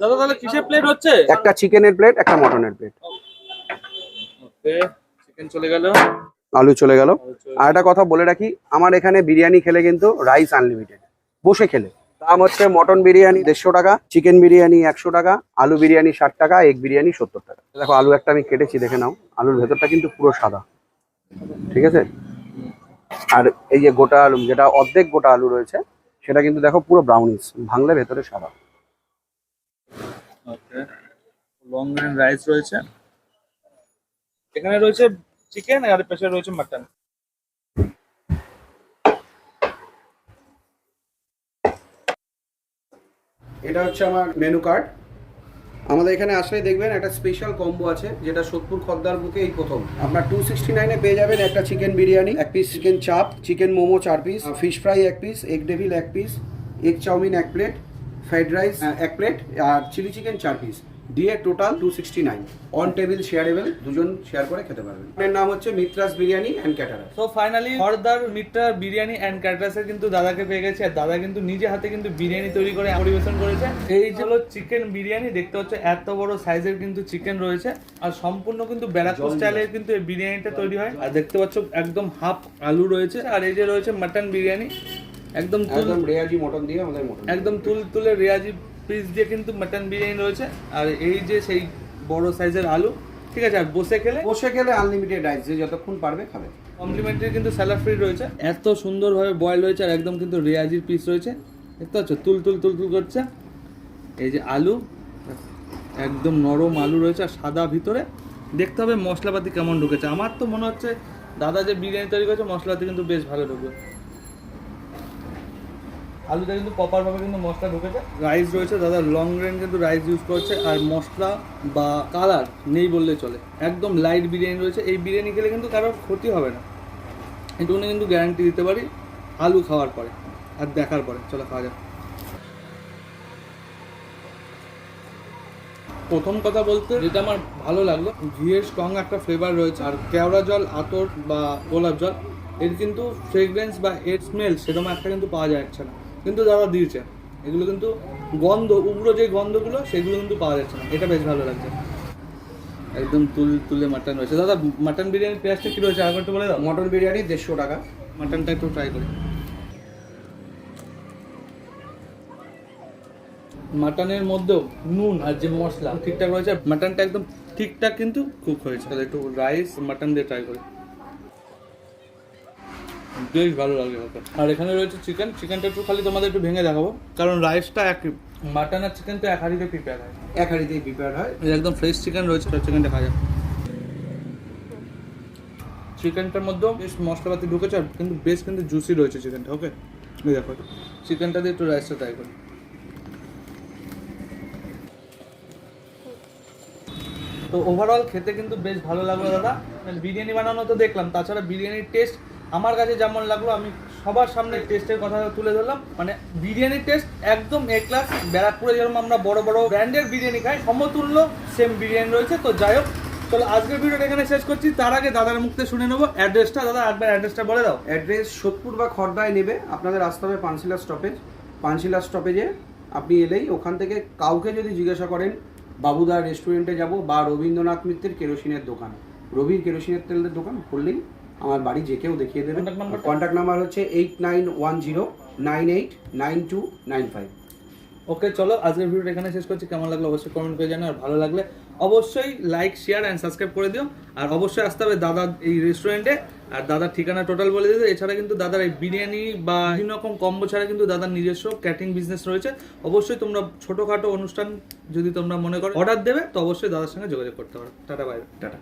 দাদা তাহলে কিসের প্লেট হচ্ছে? একটা চিকেনের প্লেট একটা মটনের প্লেট ওকে চিকেন চলে গেল। আলু চলে গেল। আর একটা কথা বলে রাখি আমার এখানে বিরিয়ানি খেলে কিন্তু রাইস আনলিমিটেড বসে খেলে। দাম হচ্ছে মটন বিরিয়ানি দেড়শো টাকা চিকেন বিরিয়ানি একশো টাকা আলু বিরিয়ানি ষাট টাকা এগ বিরিয়ানি সত্তর টাকা। দেখো আলু একটা আমি কেটেছি দেখে নাও। আলুর ভেতরটা কিন্তু পুরো সাদা। ঠিক আছে? আর এই যে গোটা আলু যেটা অর্ধেক গোটা আলু রয়েছে সেটা কিন্তু দেখো পুরো ব্রাউনিস ভাঙলে ভেতরে সাদা ওকে লং গ্রেন রাইস রয়েছে। এখানে রয়েছে চিকেন আর পাশে রয়েছে মাটন এটা হচ্ছে আমার মেনু কার্ড আমাদের এখানে আসলে দেখবেন একটা স্পেশাল কম্বো আছে, যেটা সোদপুর খদ্দার বুকে এই প্রথম। আপনার টু সিক্সটি নাইনে পেয়ে যাবেন একটা চিকেন বিরিয়ানি, এক piece chicken chaap chicken momo চার পিস ফিশ ফ্রাই এক পিস এগ ডেভিল এক পিস এগ চাউমিন এক প্লেট ফ্রাইড রাইস এক প্লেট আর চিলি চিকেন চার পিস দিয়ে total two sixty nine on table shareable দুজন শেয়ার করে খেতে পারবেন। এর নাম হচ্ছে মিত্রাস বিরিয়ানি অ্যান্ড ক্যাটারার তো ফাইনালি হরদার মিত্রা বিরিয়ানি অ্যান্ড ক্যাটারাসের কিন্তু দাদাকে পেয়ে গেছে আর দাদা কিন্তু নিজে হাতে কিন্তু বিরিয়ানি তৈরি করে পরিবেশন করেছে। এই যে হলো চিকেন বিরিয়ানি দেখতে হচ্ছে এত বড় সাইজের কিন্তু চিকেন রয়েছে আর সম্পূর্ণ কিন্তু ব্যারাকপুর স্টাইলের কিন্তু এই বিরিয়ানিটা তৈরি হয়। আর দেখতে পাচ্ছ একদম হাফ আলু রয়েছে আর এই যে রয়েছে মাটন বিরিয়ানি। একদম তুল একদম রেয়াজি মটন দিয়ে আমাদের মটন। একদম তুল তুলে রেয়াজি পিস দিয়ে কিন্তু মাটন বিরিয়ানি রয়েছে। আর এই যে সেই বড় সাইজের আলু ঠিক আছে? আর বসে খেলে বসে খেলে আনলিমিটেড রাইস যে যতক্ষণ পারবে খাবে। কমপ্লিমেন্টারি কিন্তু স্যালাড ফ্রি রয়েছে। এত সুন্দরভাবে বয়েল হয়েছে আর একদম কিন্তু রেয়াজির পিস রয়েছে। দেখতে পাচ্ছ? তুল তুল তুল তুল করছে। এই যে আলু একদম নরম আলু রয়েছে আর সাদা ভিতরে। দেখতে হবে মশলাপাতি কেমন ঢুকেছে। আমার তো মনে হচ্ছে দাদা যে বিরিয়ানি তৈরি করেছে মশলাপাতি কিন্তু বেশ ভালো ঢুকবে। আলুতে কিন্তু প্রপারভাবে কিন্তু মশলা ঢুকেছে। রাইস রয়েছে, দাদা লং রেঞ্জ কিন্তু রাইস ইউজ করছে, আর মশলা বা কালার নেই বললে চলে। একদম লাইট বিরিয়ানি রয়েছে, এই বিরিয়ানি খেলে কিন্তু কারোর ক্ষতি হবে না। এটুকুনি কিন্তু গ্যারান্টি দিতে পারি, আলু খাওয়ার পরে আর দেখার পরে। চলো খাওয়া যাক। প্রথম কথা বলতে যেটা আমার ভালো লাগল ঘিয়ের স্ট্রং একটা ফ্লেভার রয়েছে, আর কেওড়া জল, আতর বা গোলাপ জল, এর কিন্তু ফ্রেগরেন্স বা এর স্মেল সেরকম একটা কিন্তু পাওয়া যাচ্ছে না। কিন্তু দাদা দিয়েছে এগুলো কিন্তু গন্ধ উগ্র যে গন্ধগুলো সেগুলো কিন্তু পাওয়া যাচ্ছে না। এটা বেশ ভালো লাগছে। একদম তুল তুলে মাটন রয়েছে। দাদা মাটন বিরিয়ানির পেঁয়াজটা কি রয়েছে? আগে একটু বলে দাও। মটন বিরিয়ানি দেড়শো টাকা। মাটনটা একটু ট্রাই করি। মাটনের মধ্যেও নুন আর যে মশলা ঠিকঠাক রয়েছে। মাটনটা একদম ঠিকঠাক কিন্তু কুক হয়েছে। তাহলে একটু রাইস মাটন দিয়ে ট্রাই করি। বেশ ভালো লাগে আর এখানে রয়েছে চিকেন চিকেনটা একটু খালি তোমাদের একটু ভেঙে দেখাবো। কারণ রাইসটা এক মাটন আর চিকেন তো এক হাঁড়িতে প্রিপেয়ার হয়। এক হাঁড়িতেই প্রিপেয়ার হয়। একদম ফ্রেশ চিকেন রয়েছে চিকেনটা খাওয়া যাক। চিকেনটার মধ্যেও বেশ মশলাপাতি ঢুকেছে আর কিন্তু বেশ কিন্তু জুসি রয়েছে চিকেনটা ওকে দেখো চিকেনটা দিয়ে একটু রাইসটা ট্রাই করি। তো ওভারঅল খেতে কিন্তু বেশ ভালো লাগল দাদা। মানে বিরিয়ানি বানানো তো দেখলাম তাছাড়া বিরিয়ানির টেস্ট আমার কাছে যেমন লাগল, আমি সবার সামনে টেস্টের কথা তুলে ধরলাম। মানে বিরিয়ানির টেস্ট একদম এ ক্লাস ব্যারাকপুরে যেরকম আমরা বড় বড় ব্র্যান্ডের বিরিয়ানি খাই, সমতুল্য সেম বিরিয়ানি রয়েছে। তো যাই হোক, চলো আজকের ভিডিওটা এখানে শেষ করছি। তার আগে দাদার মুখ থেকে শুনে নেব। অ্যাড্রেসটা দাদা, একবার অ্যাড্রেসটা বলে দাও। অ্যাড্রেস সোদপুর বা খড়দায় নেবে। আপনাদের আসতে হবে পানশিলা স্টপেজ পানশিলা স্টপেজে আপনি এলেই ওখান থেকে কাউকে যদি জিজ্ঞাসা করেন, বাবুদা রেস্টুরেন্টে যাব বা রবীন্দ্রনাথ মিত্রের কেরোসিনের দোকান। রবির কেরোসিনের তেলের দোকান খুললেই আমার বাড়ি যে কেউ দেখিয়ে দেবে Contact number কন্ট্যাক্ট নাম্বার হচ্ছে eight nine one zero nine eight nine two nine five okay চলো আজকের ভিডিওটা এখানে শেষ করছি। কেমন লাগল অবশ্যই কমেন্ট করে জানাও আর ভালো লাগলে অবশ্যই লাইক শেয়ার অ্যান্ড সাবস্ক্রাইব করে দিও। আর অবশ্যই আসতে হবে দাদা এই রেস্টুরেন্টে আর দাদার ঠিকানা টোটাল বলে দিতে এছাড়া কিন্তু দাদার এই বিরিয়ানি বা বিভিন্ন রকম কম্বো ছাড়া কিন্তু দাদার নিজস্ব ক্যাটিং বিজনেস রয়েছে। অবশ্যই তোমরা ছোটোখাটো অনুষ্ঠান যদি তোমরা মনে করো অর্ডার দেবে তো অবশ্যই দাদার সঙ্গে যোগাযোগ করতে পারো। Tata bye tata.